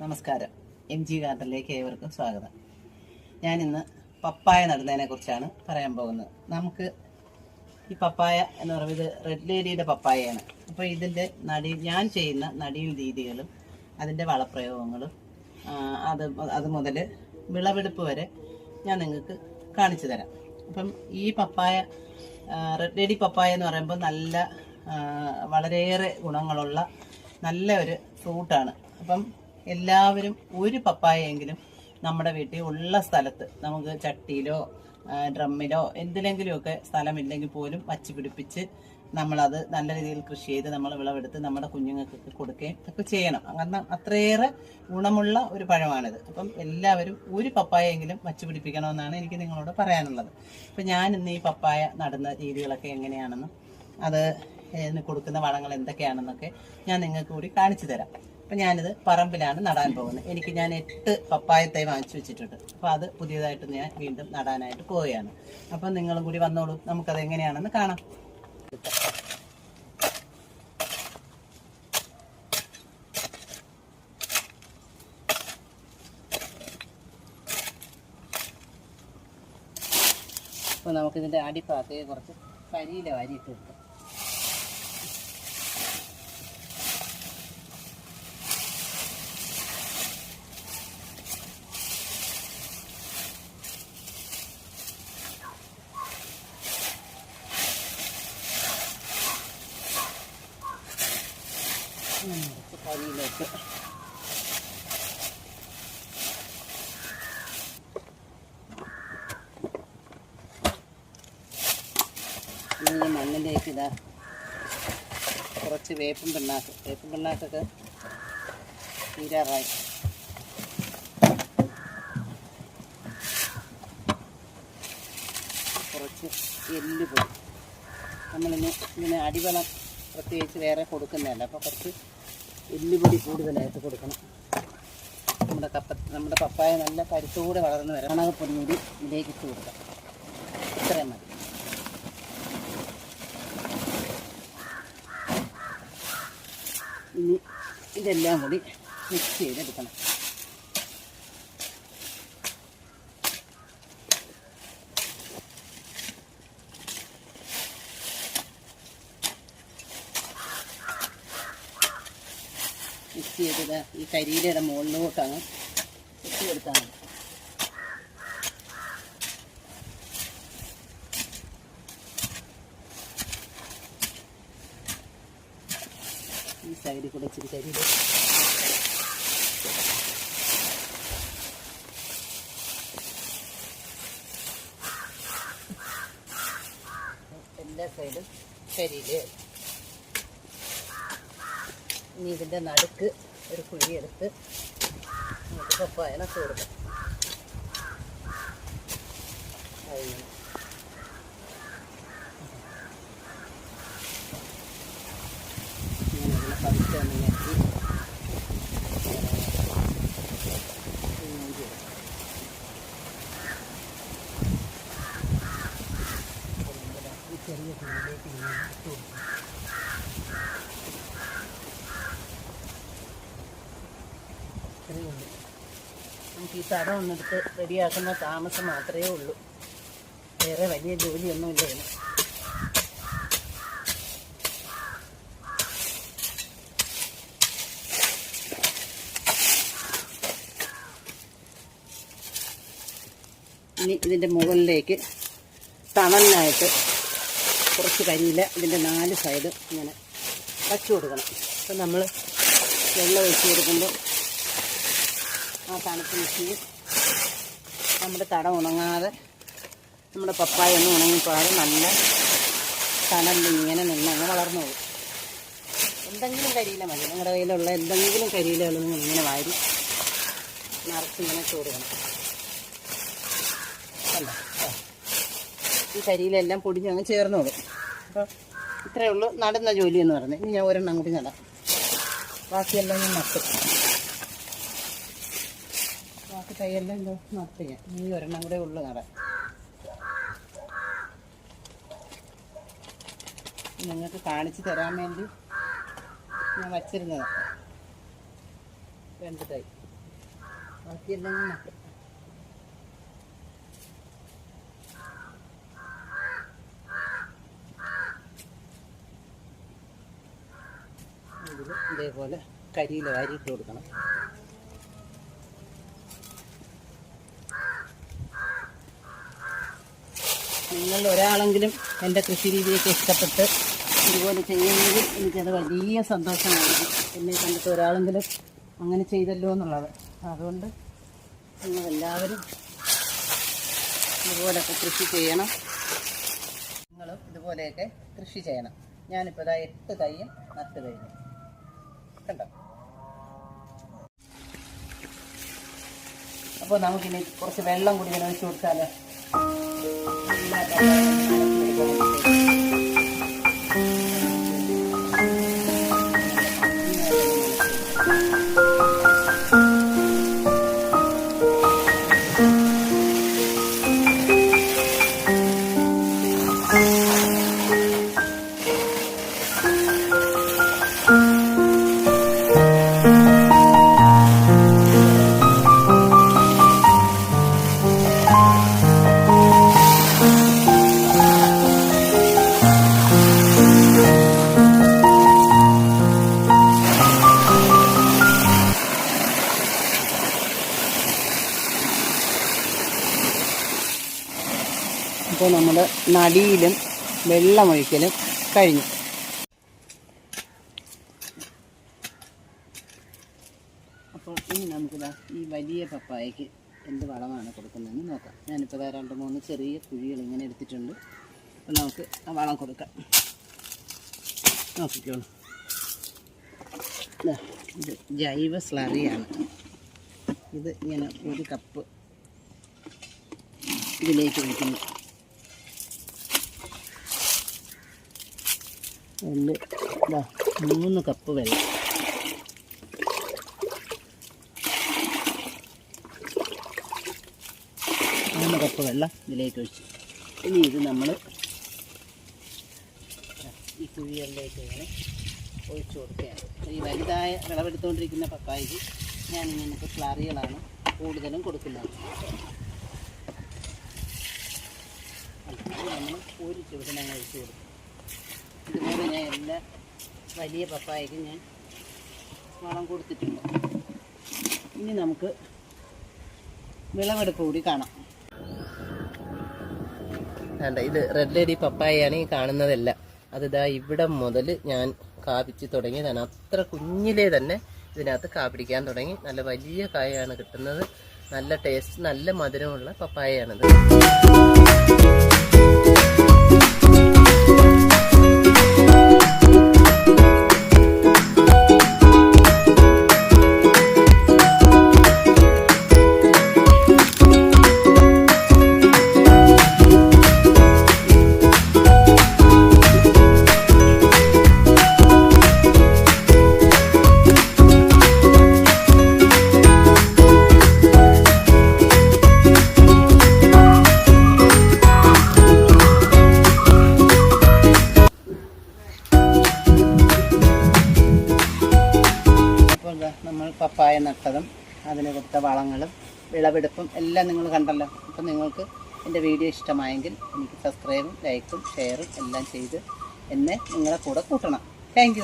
നമസ്കാരം. M G ഗാർഡനിലേക്ക് ഏവർക്കും സ്വാഗതം. ഞാനിന്ന് പപ്പായ നടുന്നതിനെ കുറിച്ചാണ് പറയാൻ പോകുന്നത്. നമുക്ക് ഈ പപ്പായ എന്ന് പറയുന്നത് റെഡ് ലേഡിയുടെ പപ്പായയാണ്. അപ്പോൾ ഇതിന്റെ നടി ഞാൻ ചെയ്യുന്ന നടിയിൽ രീതികളും അതിന്റെ വളപ്രയോഗങ്ങളും അത് അത് മുതൽ വിളവെടുപ്പ് വരെ ഞാൻ നിങ്ങൾക്ക് കാണിച്ചു തരാം. അപ്പം ഈ പപ്പായ റെഡ് ലേഡി പപ്പായ എന്ന് പറയുമ്പോൾ നല്ല വളരെയേറെ ഗുണങ്ങളുള്ള നല്ല ഒരു ഫ്രൂട്ടാണ്. അപ്പം എല്ലാവരും ഒരു പപ്പായെങ്കിലും നമ്മുടെ വീട്ടിൽ ഉള്ള സ്ഥലത്ത് നമുക്ക് ചട്ടിയിലോ ഡ്രമ്മിലോ എന്തിലെങ്കിലുമൊക്കെ സ്ഥലമില്ലെങ്കിൽ പോലും വച്ച് പിടിപ്പിച്ച് നമ്മളത് നല്ല രീതിയിൽ കൃഷി ചെയ്ത് നമ്മൾ വിളവെടുത്ത് നമ്മുടെ കുഞ്ഞുങ്ങൾക്ക് കൊടുക്കുകയും ഒക്കെ ചെയ്യണം. കാരണം അത്രയേറെ ഗുണമുള്ള ഒരു പഴമാണിത്. അപ്പം എല്ലാവരും ഒരു പപ്പായെങ്കിലും വച്ച് പിടിപ്പിക്കണമെന്നാണ് എനിക്ക് നിങ്ങളോട് പറയാനുള്ളത്. അപ്പം ഞാൻ ഇന്ന് ഈ പപ്പായ നടുന്ന രീതികളൊക്കെ എങ്ങനെയാണെന്നും അത് കൊടുക്കുന്ന വളങ്ങൾ എന്തൊക്കെയാണെന്നൊക്കെ ഞാൻ നിങ്ങൾക്ക് കൂടി കാണിച്ചു തരാം. അപ്പം ഞാനിത് പറമ്പിലാണ് നടാൻ പോകുന്നത്. എനിക്ക് ഞാൻ എട്ട് പപ്പായ തൈ വാങ്ങിച്ചു വെച്ചിട്ടുണ്ട്. അപ്പോൾ അത് പുതിയതായിട്ട് ഞാൻ വീണ്ടും നടാനായിട്ട് പോവുകയാണ്. അപ്പം നിങ്ങളും കൂടി വന്നോളൂ. നമുക്കത് എങ്ങനെയാണെന്ന് കാണാം. അപ്പോൾ നമുക്കിതിന്റെ അടിഭാഗത്തേക്ക് കുറച്ച് കരിയില വാരിയിട്ട് കൊടുക്കാം. കരിയിലേക്ക് ഈ മണ്ണിലേക്ക് ഇതാ കുറച്ച് വേപ്പും പിണ്ണാക്ക്. വേപ്പും പിണ്ണാക്കൊക്കെ തീരാറായി. കുറച്ച് എല്ലുപൊടി നമ്മളിനി ഇങ്ങനെ അടിവളം പ്രത്യേകിച്ച് വേറെ കൊടുക്കുന്നതല്ല. അപ്പോൾ കുറച്ച് എല്ലുപൊടി കൂടുതലായിട്ട് കൊടുക്കണം. നമ്മുടെ കപ്പ നമ്മുടെ പപ്പായ നല്ല കരുത്തോടെ വളർന്ന് വരാം കണകപ്പൊടി കൂടി ഇതിലേക്ക് ഇട്ട് കൊടുക്കാം. ഇത്രയും മതി. ഇനി ഇതെല്ലാം കൂടി മിക്സ് ചെയ്തെടുക്കണം. ചെയ്തത്. ഈ കരിയിലയുടെ മുകളിലോട്ടാണ് മതി ഈ സൈഡിൽ കൂടെ ഇച്ചിരി കരിയില. എല്ലാ സൈഡും കരിയില. ഇനി ഇതിന്റെ നടുക്ക് ഒരു കുഴിയെടുത്ത് നമുക്ക് പപ്പായ കൊടുക്കാം ഞാനതിനെ പതുക്കെ ഒന്ന് ഞെക്കി ചെറിയ കുഴിയിലേക്ക് ഇങ്ങനെ ഇട്ട് കൊടുക്കാം ഇത്രയേ ഉള്ളൂ. നമുക്ക് ഈ തടം ഒന്നെടുത്ത് റെഡിയാക്കുന്ന താമസം മാത്രമേ ഉള്ളൂ. വേറെ വലിയ ജോലിയൊന്നുമില്ല ഇതിന്. ഇനി ഇതിന്റെ മുകളിലേക്ക് തണലിനായിട്ട് കുറച്ച് കരിയില ഇതിന്റെ നാല് സൈഡ് ഇങ്ങനെ വച്ചു കൊടുക്കണം. അപ്പം നമ്മൾ വെള്ളം ഒഴിച്ച് കൊടുക്കുമ്പോൾ ആ തണുപ്പ് മിക്സിയിൽ നമ്മുടെ തട ഉണങ്ങാതെ നമ്മുടെ പപ്പായ ഒന്നും ഉണങ്ങിപ്പോകാതെ നല്ല തണലിൽ ഇങ്ങനെ നിന്നങ്ങ് വളർന്നു പോകും. എന്തെങ്കിലും കരിയില മതി. നിങ്ങളുടെ കയ്യിലുള്ള എന്തെങ്കിലും കരിയിലകൾ നിങ്ങൾ ഇങ്ങനെ വാരി നിറച്ചിങ്ങനെ ചോറുകണം. ഈ കരിയിലെല്ലാം പൊടിഞ്ഞങ്ങ് ചേർന്നോളും അപ്പോൾ ഇത്രയേ ഉള്ളൂ. നടുന്ന ജോലി എന്ന് പറഞ്ഞത് ഇനി ഞാൻ ഒരെണ്ണം കൂടി നടാം. ബാക്കിയെല്ലാം ഞാൻ നട്ടു ബാക്കി തൈയെല്ലാം ഞാൻ ഇനി ഒരെണ്ണം കൂടെ ഉള്ളു നട. നിങ്ങൾക്ക് കാണിച്ചു തരാൻ വേണ്ടി ഞാൻ വച്ചിരുന്നത്. രണ്ട് തൈ ബാക്കിയെല്ലാം ഞാൻ നട്ടു ഇതേപോലെ കരിയിൽ വാരിയിട്ട് കൊടുക്കണം. നിങ്ങൾ ഒരാളെങ്കിലും എന്റെ കൃഷി രീതിയൊക്കെ ഇഷ്ടപ്പെട്ട് ഇതുപോലെ ചെയ്യുന്നതിൽ എനിക്കത് വലിയ സന്തോഷമായിരുന്നു എന്നെ കണ്ടിട്ട് ഒരാളെങ്കിലും അങ്ങനെ ചെയ്തല്ലോ എന്നുള്ളത്. അതുകൊണ്ട് നിങ്ങളെല്ലാവരും ഇതുപോലൊക്കെ കൃഷി ചെയ്യണം. നിങ്ങളും ഇതുപോലെയൊക്കെ കൃഷി ചെയ്യണം. ഞാനിപ്പോൾ ഇതാ എട്ട് തൈയും നട്ട് കഴിഞ്ഞു. കണ്ടോ? അപ്പോൾ നമുക്കിനി കുറച്ച് വെള്ളം കൂടി ഇങ്ങനെ ഒഴിച്ചു കൊടുത്താലോ? എല്ലാ ഇപ്പോൾ നമ്മൾ നടിയിലും വെള്ളമൊഴിക്കലും കഴിഞ്ഞു. അപ്പോൾ ഇനി നമുക്കിതാ ഈ വലിയ പപ്പായക്ക് എന്ത് വളമാണ് കൊടുക്കുന്നതെന്ന് നോക്കാം. ഞാനിപ്പോൾ രണ്ട് മൂന്ന് ചെറിയ കുഴികൾ ഇങ്ങനെ എടുത്തിട്ടുണ്ട്. അപ്പോൾ നമുക്ക് ആ വളം കൊടുക്കാം. നോക്കിക്കോളൂ. ഇത് ജൈവ സ്ലറിയാണ്. ഇത് ഇങ്ങനെ ഒരു കപ്പ് ഇതിലേക്ക് ഒഴിക്കുന്നു. ഒന്ന് ഇതാ മൂന്ന് കപ്പ് വെള്ളം. മൂന്ന് കപ്പ് വെള്ളം ഇതിലേക്ക് ഒഴിച്ച്. ഇനി ഇത് നമ്മൾ ഈ കുഴികളിലേക്ക് ഇങ്ങനെ ഒഴിച്ചു കൊടുക്കുകയാണ്. ഈ വലുതായ വിളവെടുത്തുകൊണ്ടിരിക്കുന്ന പപ്പായക്ക് ഞാൻ ഇങ്ങനത്തെ ക്ലാറികളാണ് കൂടുതലും കൊടുക്കുന്നത്. നമ്മൾ ഒരു ചുവടനങ്ങൾ ഒഴിച്ചു കൊടുക്കും ഇതുപോലെ ഞാൻ എല്ലാ വലിയ പപ്പായക്ക് ഞാൻ വളം കൊടുത്തിട്ടുണ്ട്. ഇനി നമുക്ക് വിളവെടുപ്പ് കൂടി കാണാം. വേണ്ട ഇത് റെഡ് ലേഡി പപ്പായയാണ് ഈ കാണുന്നതെല്ലാം. അത് ഇതാ ഇവിടെ മുതൽ ഞാൻ കാപിച്ച് തുടങ്ങിയതാണ്. അത്ര കുഞ്ഞിലേ തന്നെ ഇതിനകത്ത് കാപ്പിടിക്കാൻ തുടങ്ങി. നല്ല വലിയ കായാണ് കിട്ടുന്നത്. നല്ല ടേസ്റ്റ് നല്ല മധുരമുള്ള പപ്പായയാണിത്. പപ്പായ നട്ടതും അതിന് കൊടുത്ത വളങ്ങളും വിളവെടുപ്പും എല്ലാം നിങ്ങൾ കണ്ടല്ലോ. അപ്പം നിങ്ങൾക്ക് എന്റെ വീഡിയോ ഇഷ്ടമായെങ്കിൽ എനിക്ക് സബ്സ്ക്രൈബും ലൈക്കും ഷെയറും എല്ലാം ചെയ്ത് എന്നെ നിങ്ങളെ കൂടെ കൂട്ടണം. താങ്ക്